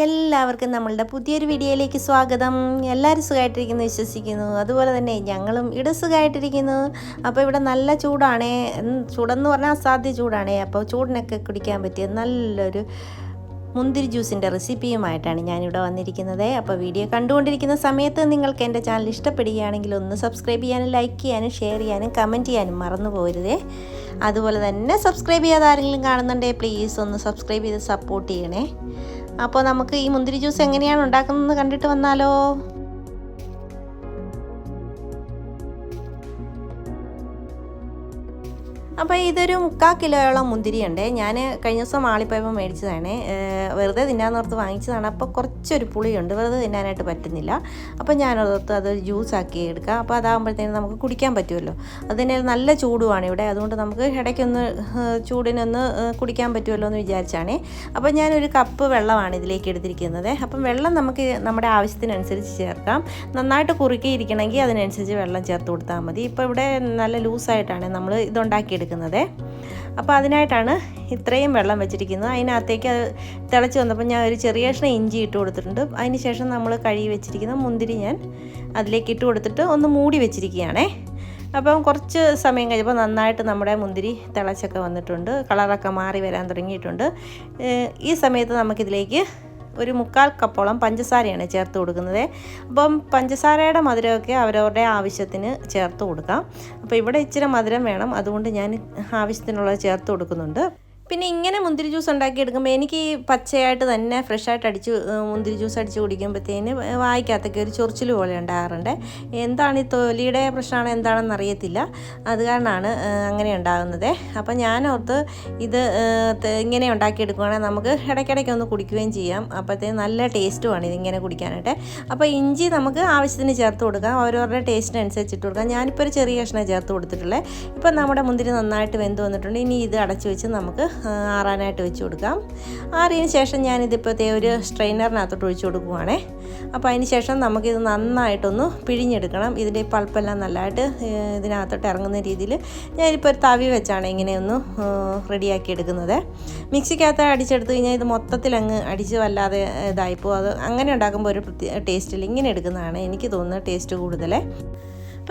എല്ലാവർക്കും നമ്മളുടെ പുതിയൊരു വീഡിയോയിലേക്ക് സ്വാഗതം. എല്ലാവരും സുഖമായിട്ടിരിക്കുന്നു വിശ്വസിക്കുന്നു. അതുപോലെ തന്നെ ഞങ്ങളും ഇവിടെ സുഖമായിട്ടിരിക്കുന്നു അപ്പോൾ ഇവിടെ നല്ല ചൂടാണേ. ചൂടെന്ന് പറഞ്ഞാൽ അസാധ്യ ചൂടാണേ. അപ്പോൾ ചൂടിനൊക്കെ കുടിക്കാൻ പറ്റിയ നല്ലൊരു മുന്തിരി ജ്യൂസിന്റെ റെസിപ്പിയുമായിട്ടാണ് ഞാനിവിടെ വന്നിരിക്കുന്നത്. അപ്പോൾ വീഡിയോ കണ്ടുകൊണ്ടിരിക്കുന്ന സമയത്ത് നിങ്ങൾക്ക് എന്റെ ചാനൽ ഇഷ്ടപ്പെടുകയാണെങ്കിൽ ഒന്ന് സബ്സ്ക്രൈബ് ചെയ്യാനും ലൈക്ക് ചെയ്യാനും ഷെയർ ചെയ്യാനും കമന്റ് ചെയ്യാനും മറന്നു പോരുതേ. അതുപോലെ തന്നെ സബ്സ്ക്രൈബ് ചെയ്യാതെ ആരെങ്കിലും കാണുന്നുണ്ടെങ്കിൽ പ്ലീസ് ഒന്ന് സബ്സ്ക്രൈബ് ചെയ്ത് സപ്പോർട്ട് ചെയ്യണേ. അപ്പോൾ നമുക്ക് ഈ മുന്തിരി ജ്യൂസ് എങ്ങനെയാണ് ഉണ്ടാക്കുന്നതെന്ന് കണ്ടിട്ട് വന്നാലോ? അപ്പോൾ ഇതൊരു മുക്കാൽ കിലോയോളം മുന്തിരിയുണ്ട്. ഞാൻ കഴിഞ്ഞ ദിവസം മാളിപ്പോയപ്പോൾ മേടിച്ചതാണ്. വെറുതെ തിന്നാന്നോർത്ത് വാങ്ങിച്ചതാണ്. അപ്പോൾ കുറച്ചൊരു പുളിയുണ്ട്. വെറുതെ തിന്നാനായിട്ട് പറ്റുന്നില്ല. അപ്പോൾ ഞാനോർത്ത് അത് ജ്യൂസാക്കി എടുക്കാം. അപ്പോൾ അതാകുമ്പോഴത്തേനും നമുക്ക് കുടിക്കാൻ പറ്റുമല്ലോ. അതിന് നല്ല ചൂടുമാണ് ഇവിടെ. അതുകൊണ്ട് നമുക്ക് ഇടയ്ക്കൊന്ന് ചൂടിനൊന്ന് കുടിക്കാൻ പറ്റുമല്ലോ എന്ന് വിചാരിച്ചാണ്. അപ്പോൾ ഞാനൊരു കപ്പ് വെള്ളമാണ് ഇതിലേക്ക് എടുത്തിരിക്കുന്നത്. അപ്പം വെള്ളം നമുക്ക് നമ്മുടെ ആവശ്യത്തിനനുസരിച്ച് ചേർക്കാം. നന്നായിട്ട് കുറുക്കിയിരിക്കണമെങ്കിൽ അതിനനുസരിച്ച് വെള്ളം ചേർത്ത് കൊടുത്താൽ മതി. ഇപ്പോൾ ഇവിടെ നല്ല ലൂസായിട്ടാണ് നമ്മൾ ഇതുണ്ടാക്കിയെടുക്കുന്നത്. അപ്പോൾ അതിനായിട്ടാണ് ഇത്രയും വെള്ളം വെച്ചിരിക്കുന്നത്. അതിനകത്തേക്ക് അത് തിളച്ച് വന്നപ്പോൾ ഞാൻ ഒരു ചെറിയ കഷ്ണം ഇഞ്ചി ഇട്ട് കൊടുത്തിട്ടുണ്ട്. അതിന് ശേഷം നമ്മൾ കഴുകി വെച്ചിരിക്കുന്ന മുന്തിരി ഞാൻ അതിലേക്ക് ഇട്ട് കൊടുത്തിട്ട് ഒന്ന് മൂടി വെച്ചിരിക്കുകയാണേ. അപ്പം കുറച്ച് സമയം കഴിഞ്ഞപ്പോൾ നന്നായിട്ട് നമ്മുടെ മുന്തിരി തിളച്ചൊക്കെ വന്നിട്ടുണ്ട്. കളറൊക്കെ മാറി വരാൻ തുടങ്ങിയിട്ടുണ്ട്. ഈ സമയത്ത് നമുക്കിതിലേക്ക് ഒരു മുക്കാൽ കപ്പോളം പഞ്ചസാരയാണ് ചേർത്ത് കൊടുക്കുന്നത്. അപ്പം പഞ്ചസാരയുടെ മധുരമൊക്കെ അവരവരുടെ ആവശ്യത്തിന് ചേർത്ത് കൊടുക്കാം. അപ്പോൾ ഇവിടെ ഇച്ചിരി മധുരം വേണം. അതുകൊണ്ട് ഞാൻ ആവശ്യത്തിനുള്ളത് ചേർത്ത് കൊടുക്കുന്നുണ്ട്. പിന്നെ ഇങ്ങനെ മുന്തിരി ജ്യൂസ് ഉണ്ടാക്കി എടുക്കുമ്പോൾ എനിക്ക് ഈ പച്ചയായിട്ട് തന്നെ ഫ്രഷായിട്ട് അടിച്ച് മുന്തിരി ജ്യൂസ് അടിച്ച് കുടിക്കുമ്പോഴത്തേന് വായിക്കാത്തൊക്കെ ഒരു ചൊറിച്ചിൽ പോലെ ഉണ്ടാകാറുണ്ട്. എന്താണ് ഈ തൊലിയുടെ പ്രശ്നമാണ് എന്താണെന്ന് അറിയത്തില്ല. അത് കാരണമാണ് അങ്ങനെ ഉണ്ടാകുന്നത്. അപ്പം ഞാൻ ഓർത്ത് ഇത് ഇങ്ങനെ ഉണ്ടാക്കി ഇങ്ങനെ ഉണ്ടാക്കിയെടുക്കുകയാണെങ്കിൽ നമുക്ക് ഇടയ്ക്കിടയ്ക്ക് ഒന്ന് കുടിക്കുകയും ചെയ്യാം. അപ്പോഴത്തേന് നല്ല ടേസ്റ്റുമാണ് ഇതിങ്ങനെ കുടിക്കാനായിട്ട്. അപ്പോൾ ഇഞ്ചി നമുക്ക് ആവശ്യത്തിന് ചേർത്ത് കൊടുക്കാം. ഓരോരുടെ ടേസ്റ്റിനനുസരിച്ച് ഇട്ട് കൊടുക്കാം. ഞാനിപ്പോൾ ഒരു ചെറിയ കഷ്ണം ചേർത്ത് കൊടുത്തിട്ടുള്ളത് ഇപ്പം നമ്മുടെ മുന്തിരി നന്നായിട്ട് വെന്ത് വന്നിട്ടുണ്ട്. ഇനി ഇത് അടച്ചു വെച്ച് നമുക്ക് ആറാനായിട്ട് വെച്ച് കൊടുക്കാം. ആറിയതിന് ശേഷം ഞാനിതിപ്പോഴത്തെ ഒരു സ്ട്രെയിനറിനകത്തോട്ട് ഒഴിച്ചു കൊടുക്കുവാണേ. അപ്പോൾ അതിന് ശേഷം നമുക്കിത് നന്നായിട്ടൊന്ന് പിഴിഞ്ഞെടുക്കണം. ഇതിന്റെ പൾപ്പെല്ലാം നല്ലതായിട്ട് ഇതിനകത്തോട്ട് ഇറങ്ങുന്ന രീതിയിൽ ഞാനിപ്പോൾ ഒരു തവി വെച്ചാണ് ഇങ്ങനെയൊന്ന് റെഡിയാക്കി എടുക്കുന്നത്. മിക്സിക്കകത്ത് അടിച്ചെടുത്ത് കഴിഞ്ഞാൽ ഇത് മൊത്തത്തിൽ അങ്ങ് അടിച്ച് വല്ലാതെ ഇതായിപ്പോൾ അത് അങ്ങനെ ഉണ്ടാക്കുമ്പോൾ ഒരു ടേസ്റ്റില്ല ഇങ്ങനെ എടുക്കുന്നതാണ് എനിക്ക് തോന്നുന്നത് ടേസ്റ്റ് കൂടുതൽ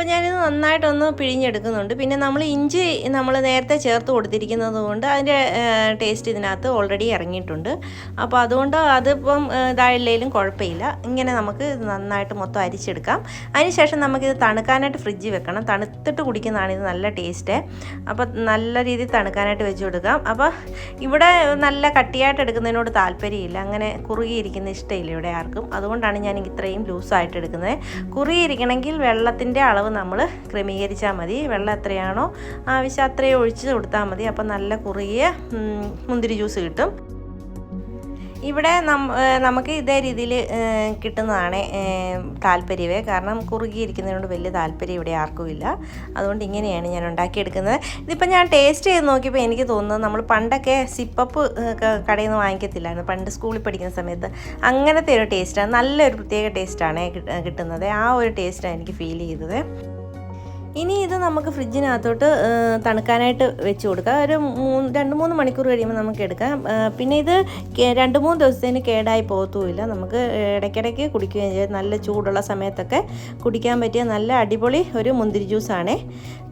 അപ്പോൾ ഞാനിത് നന്നായിട്ടൊന്ന് പിഴിഞ്ഞെടുക്കുന്നുണ്ട്. പിന്നെ നമ്മൾ ഇഞ്ചി നമ്മൾ നേരത്തെ ചേർത്ത് കൊടുത്തിരിക്കുന്നത് കൊണ്ട് അതിന്റെ ടേസ്റ്റ് ഇതിനകത്ത് ഓൾറെഡി ഇറങ്ങിയിട്ടുണ്ട്. അപ്പോൾ അതുകൊണ്ട് അതിപ്പം ഇതായില്ലെങ്കിലും കുഴപ്പമില്ല. ഇങ്ങനെ നമുക്ക് ഇത് നന്നായിട്ട് മൊത്തം അരിച്ചെടുക്കാം. അതിനുശേഷം നമുക്കിത് തണുക്കാനായിട്ട് ഫ്രിഡ്ജിൽ വെക്കണം. തണുത്തിട്ട് കുടിക്കുന്നതാണ് ഇത് നല്ല ടേസ്റ്റ് അപ്പോൾ നല്ല രീതിയിൽ തണുക്കാനായിട്ട് വെച്ച് കൊടുക്കാം. അപ്പോൾ ഇവിടെ നല്ല കട്ടിയായിട്ട് എടുക്കുന്നതിനോട് താല്പര്യമില്ല. അങ്ങനെ കുറുകിയിരിക്കുന്ന ഇഷ്ടമില്ല ഇവിടെ ആർക്കും. അതുകൊണ്ടാണ് ഞാൻ ഇത്രയും ലൂസായിട്ട് എടുക്കുന്നത്. കുറുകിയിരിക്കണമെങ്കിൽ വെള്ളത്തിന്റെ അളവ് നമ്മൾ ക്രമീകരിച്ചാൽ മതി. വെള്ളം എത്രയാണോ ആവശ്യം അത്രയും ഒഴിച്ച് കൊടുത്താൽ മതി. അപ്പോൾ നല്ല കുറുകിയ മുന്തിരി ജ്യൂസ് കിട്ടും. ഇവിടെ നമുക്ക് ഇതേ രീതിയിൽ കിട്ടുന്നതാണ് താല്പര്യമേ കാരണം കുറുകിയിരിക്കുന്നതിനോട് വലിയ താല്പര്യം ഇവിടെ ആർക്കും ഇല്ല. അതുകൊണ്ട് ഇങ്ങനെയാണ് ഞാൻ ഉണ്ടാക്കിയെടുക്കുന്നത്. ഇതിപ്പോൾ ഞാൻ ടേസ്റ്റ് ചെയ്ത് നോക്കിയപ്പോൾ എനിക്ക് തോന്നുന്നത് നമ്മൾ പണ്ടൊക്കെ സിപ്പപ്പ് കടയിൽ നിന്ന് വാങ്ങിക്കത്തില്ലായിരുന്നു. പണ്ട് സ്കൂളിൽ പഠിക്കുന്ന സമയത്ത് അങ്ങനത്തെ ഒരു ടേസ്റ്റാണ്. നല്ലൊരു പ്രത്യേക ടേസ്റ്റാണ് കിട്ടുന്നത്. ആ ഒരു ടേസ്റ്റാണ് എനിക്ക് ഫീൽ ചെയ്തത്. ഇനി ഇത് നമുക്ക് ഫ്രിഡ്ജിനകത്തോട്ട് തണുക്കാനായിട്ട് വെച്ച് കൊടുക്കാം. ഒരു മൂന്ന് രണ്ട് മൂന്ന് മണിക്കൂർ കഴിയുമ്പോൾ നമുക്ക് എടുക്കാം. പിന്നെ ഇത് രണ്ട് മൂന്ന് ദിവസത്തേന് കേടായി പോകത്തുമില്ല. നമുക്ക് ഇടയ്ക്കിടയ്ക്ക് കുടിക്കുകയും ചെയ്യാം. നല്ല ചൂടുള്ള സമയത്തൊക്കെ കുടിക്കാൻ പറ്റിയ നല്ല അടിപൊളി ഒരു മുന്തിരി ജ്യൂസാണ്.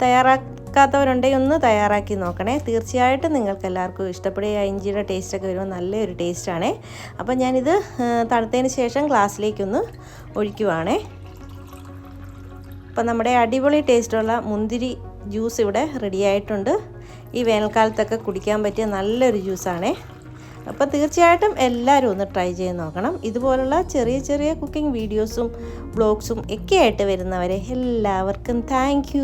തയ്യാറാക്കാത്തവരുണ്ടെങ്കിൽ ഒന്ന് തയ്യാറാക്കി നോക്കണേ. തീർച്ചയായിട്ടും നിങ്ങൾക്ക് എല്ലാവർക്കും ഇഷ്ടപ്പെടുക ഇഞ്ചിയുടെ ടേസ്റ്റൊക്കെ വരുമ്പോൾ നല്ലൊരു ടേസ്റ്റാണേ അപ്പം ഞാനിത് തണുത്തതിന് ശേഷം ഗ്ലാസ്സിലേക്കൊന്ന് ഒഴിക്കുവാണേ. അപ്പം നമ്മുടെ അടിപൊളി ടേസ്റ്റുള്ള മുന്തിരി ജ്യൂസ് ഇവിടെ റെഡി ആയിട്ടുണ്ട് ഈ വേനൽക്കാലത്തൊക്കെ കുടിക്കാൻ പറ്റിയ നല്ലൊരു ജ്യൂസാണേ. അപ്പോൾ തീർച്ചയായിട്ടും എല്ലാവരും ഒന്ന് ട്രൈ ചെയ്ത് നോക്കണം. ഇതുപോലുള്ള ചെറിയ ചെറിയ കുക്കിംഗ് വീഡിയോസും ബ്ലോഗ്സും ഒക്കെ ആയിട്ട് വരുന്നവരെ എല്ലാവർക്കും താങ്ക്